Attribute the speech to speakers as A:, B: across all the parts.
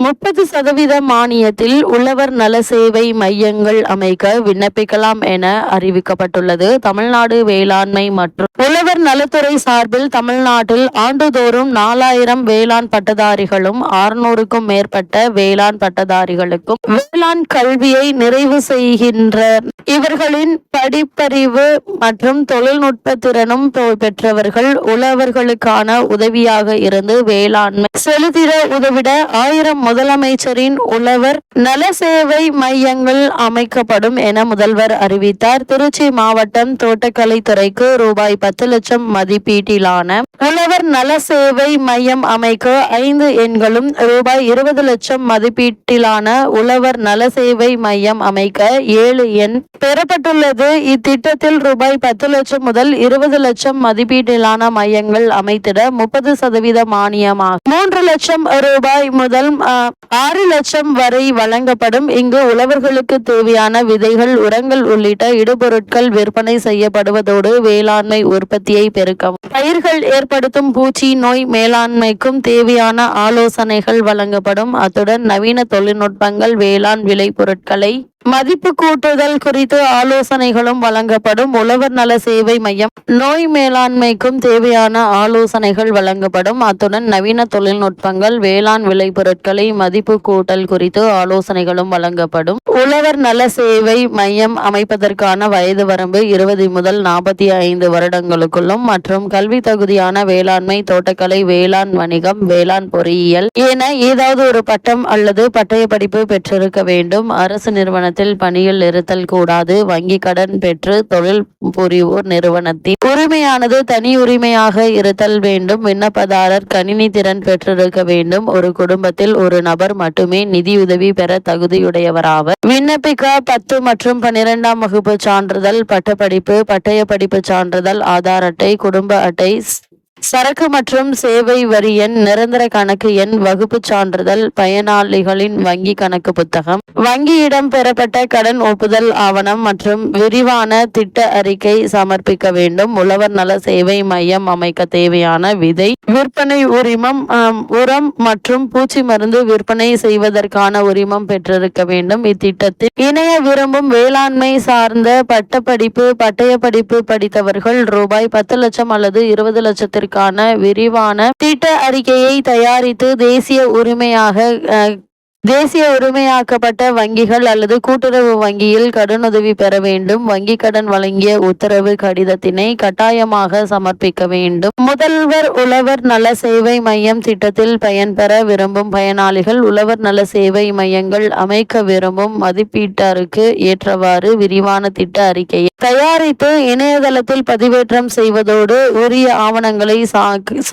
A: முப்பது சதவீத மானியத்தில் உழவர் நல சேவை மையங்கள் அமைக்க விண்ணப்பிக்கலாம் என அறிவிக்கப்பட்டுள்ளது. தமிழ்நாடு வேளாண்மை மற்றும் உழவர் நலத்துறை சார்பில் தமிழ்நாட்டில் ஆண்டுதோறும் நாலாயிரம் வேளாண் பட்டதாரிகளும் அறுநூறுக்கும் மேற்பட்ட வேளாண் பட்டதாரிகளுக்கும் வேளாண் கல்வியை நிறைவு செய்கின்ற இவர்களின் படிப்பறிவு மற்றும் தொழில்நுட்ப திறனும் பெற்றவர்கள் உழவர்களுக்கான உதவியாக இருந்து வேளாண்மை செலுத்திட உதவிட ஆயிரம் முதலமைச்சரின் உழவர் நல சேவை மையங்கள் அமைக்கப்படும் என முதல்வர் அறிவித்தார். திருச்சி மாவட்டம் தோட்டக்கலை துறைக்கு ரூபாய் பத்து லட்சம் மதிப்பீட்டிலான உழவர் நல சேவை மையம் அமைக்க ஐந்து எண்களும் ரூபாய் இருபது லட்சம் மதிப்பீட்டிலான உழவர் நல சேவை மையம் அமைக்க ஏழு எண் பெறப்பட்டுள்ளது. இத்திட்டத்தில் ரூபாய் பத்து லட்சம் முதல் இருபது லட்சம் மதிப்பீட்டிலான மையங்கள் அமைத்திட முப்பது சதவீத மானியமாக மூன்று லட்சம் ரூபாய் முதல் ஆறு லட்சம் வரை வழங்கப்படும். இங்கு உழவர்களுக்கு தேவையான விதைகள் உரங்கள் உள்ளிட்ட இடுபொருட்கள் விற்பனை செய்யப்படுவதோடு வேளாண்மை உற்பத்தியை பெருக்கவும். பயிர்கள் ஏற்படுத்தும் பூச்சி நோய் மேலாண்மைக்கும் தேவையான ஆலோசனைகள் வழங்கப்படும். அத்துடன் நவீன தொழில்நுட்பங்கள் வேளாண் விளை பொருட்களை மதிப்பு கூட்டுதல் குறித்து ஆலோசனைகளும் வழங்கப்படும். உழவர் நல சேவை மையம் நோய் மேலாண்மைக்கும் தேவையான ஆலோசனைகள் வழங்கப்படும். அத்துடன் நவீன தொழில்நுட்பங்கள் வேளாண் விளைபொருட்களை மதிப்பு கூட்டல் குறித்து ஆலோசனைகளும் வழங்கப்படும். உழவர் நல சேவை மையம் அமைப்பதற்கான வயது வரம்பு இருபது முதல் நாற்பத்தி ஐந்து வருடங்களுக்குள்ளும் மற்றும் கல்வி தகுதியான வேளாண்மை தோட்டக்கலை வேளாண் வணிகம் வேளாண் பொறியியல் என ஏதாவது ஒரு பட்டம் அல்லது பட்டய படிப்பு பெற்றிருக்க வேண்டும். அரசு நிறுவனத்தில் பணியில் இருத்தல் கூடாது. வங்கி கடன் பெற்று தொழில் புரிவோர் நிறுவனத்தின் உரிமையானது தனி உரிமையாக இருத்தல் வேண்டும். விண்ணப்பதாரர் கணினி திறன் பெற்றிருக்க வேண்டும். ஒரு குடும்பத்தில் ஒரு நபர் மட்டுமே நிதியுதவி பெற தகுதியுடையவராவர். விண்ணப்பிக்க பத்து மற்றும் பன்னிரெண்டாம் வகுப்பு சான்றிதழ் பட்டப்படிப்பு பட்டய படிப்பு சான்றிதழ் ஆதார் அட்டை குடும்ப அட்டை சரக்கு மற்றும் சேவை வரி எண் நிரந்தர கணக்கு எண் வகுப்பு சான்றிதழ் பயனாளிகளின் வங்கி கணக்கு புத்தகம். வங்கியிடம் பெறப்பட்ட கடன் ஒப்புதல் ஆவணம் மற்றும் விரிவான திட்ட அறிக்கை சமர்ப்பிக்க வேண்டும். உழவர் நல சேவை மையம் அமைக்க தேவையான விதை. விற்பனை உரிமம் உரம் மற்றும் பூச்சி மருந்து விற்பனை செய்வதற்கான உரிமம் பெற்றிருக்க வேண்டும். இத்திட்டத்தில் இணைய விரும்பும் வேளாண்மை சார்ந்த பட்டப்படிப்பு பட்டய படிப்பு படித்தவர்கள் ரூபாய் பத்து லட்சம் அல்லது இருபது லட்சத்திற்கு லட்சத்திற்கான விரிவான திட்ட அறிக்கையை தயாரித்து தேசிய உரிமையாக தேசிய உரிமையாக்கப்பட்ட வங்கிகள் அல்லது கூட்டுறவு வங்கியில் கடனுதவி பெற வேண்டும். வங்கி கடன் வழங்கிய உத்தரவு கடிதத்தினை கட்டாயமாக சமர்ப்பிக்க வேண்டும். முதல்வர் உழவர் நல சேவை மையம் திட்டத்தில் பயன்பெற விரும்பும் பயனாளிகள் உழவர் நல சேவை மையங்கள் அமைக்க விரும்பும் மதிப்பீட்டாருக்கு ஏற்றவாறு விரிவான திட்ட அறிக்கையை தயாரித்து இணையதளத்தில் பதிவேற்றம் செய்வதோடு உரிய ஆவணங்களை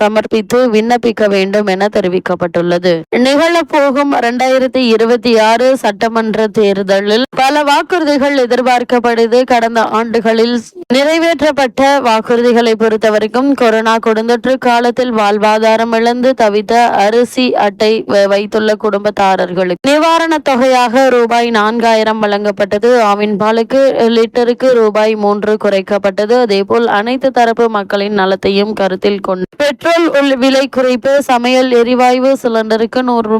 A: சமர்ப்பித்து விண்ணப்பிக்க வேண்டும் என தெரிவிக்கப்பட்டுள்ளது. நிகழப்போகும் இரண்டாயிரத்தி இரண்டாயிரத்தி இருபத்தி ஆறு சட்டமன்ற தேர்தலில் பல வாக்குறுதிகள் எதிர்பார்க்கப்படுது. கடந்த ஆண்டுகளில் நிறைவேற்றப்பட்ட வாக்குறுதிகளை பொறுத்தவரைக்கும் கொரோனா கொடுந்தொற்று காலத்தில் வாழ்வாதாரம் இழந்து தவித்த அரிசி அட்டை வைத்துள்ள குடும்பத்தாரர்களுக்கு நிவாரணத் தொகையாக ரூபாய் நான்காயிரம் வழங்கப்பட்டது. ஆவின் பாலுக்கு லிட்டருக்கு ரூபாய் மூன்று குறைக்கப்பட்டது. அதேபோல் அனைத்து தரப்பு மக்களின் நலத்தையும் கருத்தில் கொண்டு பெட்ரோல் விலை குறைப்பு சமையல் எரிவாயு சிலிண்டருக்கு நூறு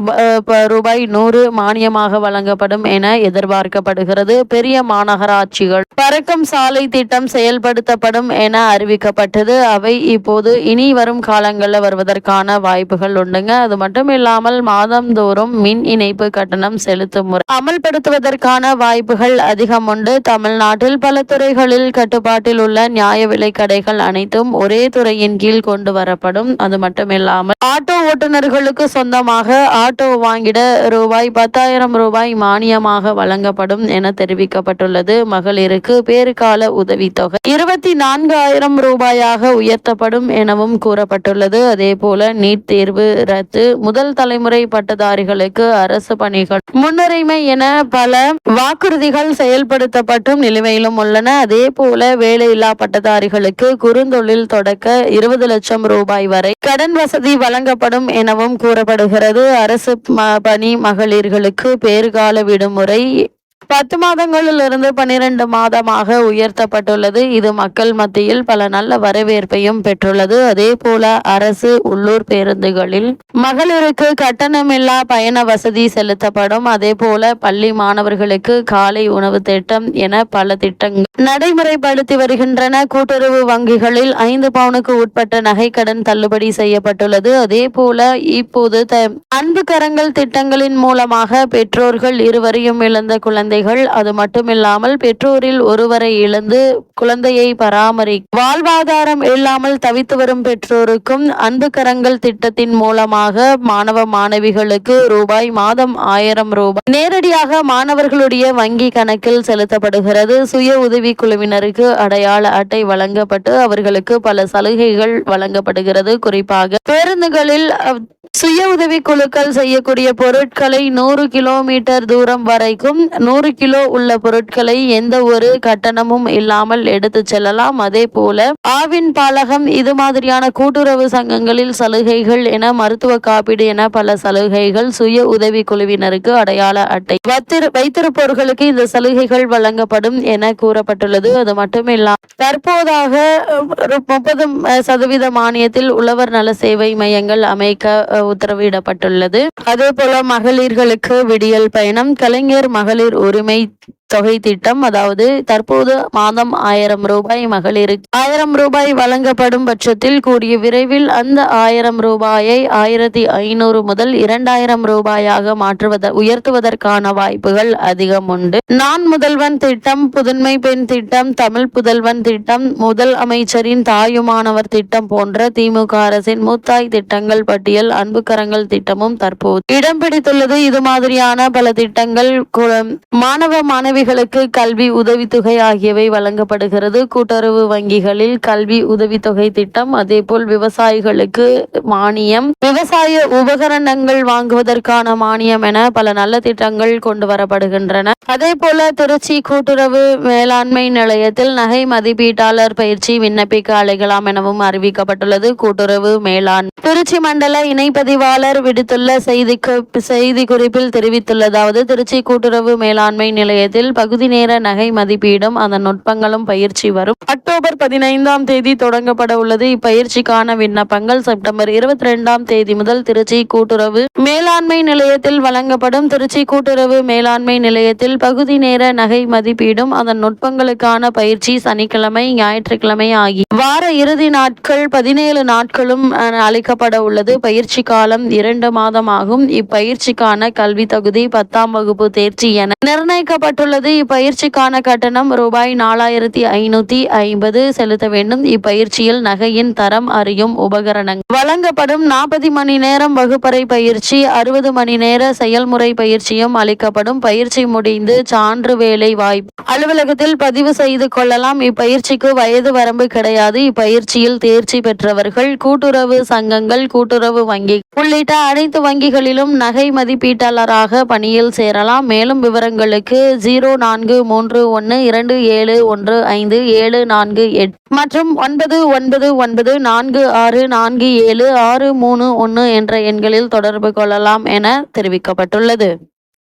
A: ரூபாய் நூறு மானியமாக வழங்கப்படும் என எதிர்பார்க்கப்படுகிறது. பெரிய மாநகராட்சிகள் பறக்கும் சாலை திட்டம் செயல்படுத்தப்படும் என அறிவிக்கப்பட்டது. அவை இப்போது இனி வரும் காலங்களில் வருவதற்கான வாய்ப்புகள் உண்டுங்க. அது மட்டும் இல்லாமல் மாதந்தோறும் மின் இணைப்பு கட்டணம் செலுத்தும் முறை அமல்படுத்துவதற்கான வாய்ப்புகள் அதிகம் உண்டு. தமிழ்நாட்டில் பல துறைகளில் கட்டுப்பாட்டில் உள்ள நியாய விலை கடைகள் அனைத்தும் ஒரே துறையின் கீழ் கொண்டு வரப்படும். அது மட்டும் இல்லாமல் ஆட்டோ ஓட்டுநர்களுக்கு சொந்தமாக ஆட்டோ வாங்கிட ரூபாய் பத்தாயிரம் ரூபாய் மானியமாக வழங்கப்படும் என தெரிவிக்கப்பட்டுள்ளது. மகளிருக்கு பேறுகால உதவித்தொகை இருபத்தி நான்காயிரம் ரூபாயாக உயர்த்தப்படும் எனவும் கூறப்பட்டுள்ளது. அதே போல நீட் தேர்வு ரத்து முதல் தலைமுறை பட்டதாரிகளுக்கு அரசு பணிகள் முன்னுரிமை என பல வாக்குறுதிகள் செயல்படுத்தப்பட்டும் நிலுவையிலும் உள்ளன. அதே போல வேலையில்லா பட்டதாரிகளுக்கு குறுந்தொழில் தொடக்க இருபது லட்சம் ரூபாய் வரை கடன் வசதி வழங்கப்படும் எனவும் கூறப்படுகிறது. அரசு பணி மகளிர்களுக்கு பேறுகால விடுமுறை பத்து மாதங்களில் இருந்து பனிரெண்டு மாதமாக உயர்த்தப்பட்டுள்ளது. இது மக்கள் மத்தியில் பல நல்ல வரவேற்பையும் பெற்றுள்ளது. அதே போல அரசு உள்ளூர் பேருந்துகளில் மகளிருக்கு கட்டணமில்லா பயண வசதி செலுத்தப்படும். அதே போல பள்ளி மாணவர்களுக்கு காலை உணவு திட்டம் என பல திட்டங்கள் நடைமுறைப்படுத்தி வருகின்றன. கூட்டுறவு வங்கிகளில் ஐந்து பவுனுக்கு உட்பட்ட நகைக்கடன் தள்ளுபடி செய்யப்பட்டுள்ளது. அதே போல இப்போது அன்பு கரங்கள் திட்டங்களின் மூலமாக பெற்றோர்கள் இருவரையும் இழந்த குழந்தை குழந்தைகள் அது மட்டுமில்லாமல் பெற்றோரில் ஒருவரை இழந்து குழந்தையை பராமரி வாழ்வாதாரம் இல்லாமல் தவித்து வரும் பெற்றோருக்கும் அன்பு கரங்கள் திட்டத்தின் மூலமாக மாணவ மாணவிகளுக்கு ரூபாய் மாதம் ஆயிரம் ரூபாய். நேரடியாக மாணவர்களுடைய வங்கி கணக்கில் செலுத்தப்படுகிறது. சுய உதவி குழுவினருக்கு அடையாள அட்டை வழங்கப்பட்டு அவர்களுக்கு பல சலுகைகள் வழங்கப்படுகிறது. குறிப்பாக பேருந்துகளில் சுய உதவி குழுக்கள் செய்யக்கூடிய பொருட்களை நூறு கிலோமீட்டர் தூரம் வரைக்கும் நூறு கிலோ உள்ள பொருட்களை எந்த ஒரு கட்டணமும் இல்லாமல் எடுத்து செல்லலாம். அதே போல ஆவின் பாலகம் இது மாதிரியான கூட்டுறவு சங்கங்களில் சலுகைகள் என மருத்துவ காப்பீடு என பல சலுகைகள் சுய உதவி குழுவினருக்கு அடையாள அட்டை வைத்திருப்பவர்களுக்கு இந்த சலுகைகள் வழங்கப்படும் என கூறப்பட்டுள்ளது. அது மட்டுமில்லாமல் தற்போதாக முப்பது சதவீத மானியத்தில் உழவர் நல சேவை மையங்கள் அமைக்க உத்தரவிடப்பட்டுள்ளது. அதே போல மகளிர்களுக்கு விடியல் பயணம் கலைஞர் மகளிர் பொறுமை தொகை திட்டம் அதாவது தற்போது மாதம் ஆயிரம் ரூபாய் மகளிருக்கு. ஆயிரம் ரூபாய் வழங்கப்படும் பட்சத்தில் கூடிய விரைவில் அந்த ஆயிரம் ரூபாயை ஆயிரத்தி ஐநூறு முதல் இரண்டாயிரம் ரூபாயாக மாற்றுவத உயர்த்துவதற்கான வாய்ப்புகள் அதிகம் உண்டு. நான் முதல்வன் திட்டம் புதுமை பெண் திட்டம் தமிழ் புதல்வன் திட்டம் முதல் அமைச்சரின் தாயுமானவர் திட்டம் போன்ற திமுக அரசின் மூத்தாய் திட்டங்கள் பட்டியல் அன்புக்கரங்கள் திட்டமும் தற்போது. இடம் பிடித்துள்ளது இது மாதிரியான பல திட்டங்கள் மாணவ மாணவி மாணவிகளுக்கு கல்வி உதவித்தொகை ஆகியவை வழங்கப்படுகிறது. கூட்டுறவு வங்கிகளில் கல்வி உதவித்தொகை திட்டம் அதேபோல் விவசாயிகளுக்கு மானியம். விவசாய உபகரணங்கள் வாங்குவதற்கான மானியம் என பல நல்ல திட்டங்கள் கொண்டு வரப்படுகின்றன. அதே போல திருச்சி கூட்டுறவு மேலாண்மை நிலையத்தில் நகை மதிப்பீட்டாளர் பயிற்சி விண்ணப்பிக்க அழைக்கலாம் எனவும் அறிவிக்கப்பட்டுள்ளது. கூட்டுறவு மேலாண் திருச்சி மண்டல இணைப்பதிவாளர் விடுத்துள்ள செய்திக்கு செய்தி குறிப்பில் தெரிவித்துள்ளதாவது திருச்சி கூட்டுறவு மேலாண்மை நிலையத்தில் பகுதி நேர நகை மதிப்பீடும் அதன் நுட்பங்களும் பயிற்சி வரும். அக்டோபர் பதினைந்தாம் தேதி தொடங்கப்பட உள்ளது. இப்பயிற்சிக்கான விண்ணப்பங்கள் செப்டம்பர் இருபத்தி ரெண்டாம் தேதி முதல் திருச்சி கூட்டுறவு மேலாண்மை நிலையத்தில் வழங்கப்படும். திருச்சி கூட்டுறவு மேலாண்மை நிலையத்தில் பகுதி நேர நகை மதிப்பீடும் அதன் நுட்பங்களுக்கான பயிற்சி சனிக்கிழமை ஞாயிற்றுக்கிழமை ஆகி வார இறுதி நாட்கள் பதினேழு நாட்களும் அளிக்கப்பட உள்ளது. பயிற்சி காலம் இரண்டு மாதமாகும் இப்பயிற்சிக்கான கல்வி தகுதி பத்தாம் வகுப்பு தேர்ச்சி என நிர்ணயிக்கப்பட்டுள்ள நிர்ணயிக்கப்பட்டுள்ளது இப்பயிற்சிக்கான கட்டணம் ரூபாய் நாலாயிரத்தி ஐநூத்தி ஐம்பது செலுத்த வேண்டும். இப்பயிற்சியில் நகையின் தரம் அறியும் உபகரணங்கள். வழங்கப்படும் நாற்பது மணி நேரம் வகுப்பறை பயிற்சி அறுபது மணி நேர செயல்முறை பயிற்சியும் அளிக்கப்படும். பயிற்சி முடிந்து சான்று வேலை வாய்ப்பு. அலுவலகத்தில் பதிவு செய்து கொள்ளலாம். இப்பயிற்சிக்கு வயது வரம்பு கிடையாது. இப்பயிற்சியில் தேர்ச்சி பெற்றவர்கள் கூட்டுறவு சங்கங்கள் கூட்டுறவு வங்கி உள்ளிட்ட அனைத்து வங்கிகளிலும் நகை மதிப்பீட்டாளராக பணியில் சேரலாம். மேலும் விவரங்களுக்கு ஜீரோ நான்கு மூன்று ஒன்று இரண்டு ஏழு ஒன்று ஐந்து ஏழு நான்கு எட்டு மற்றும் ஒன்பது ஒன்பது ஒன்பது நான்கு ஆறு நான்கு ஏழு ஆறு மூணு ஒன்று என்ற எண்களில் தொடர்பு கொள்ளலாம் என தெரிவிக்கப்பட்டுள்ளது.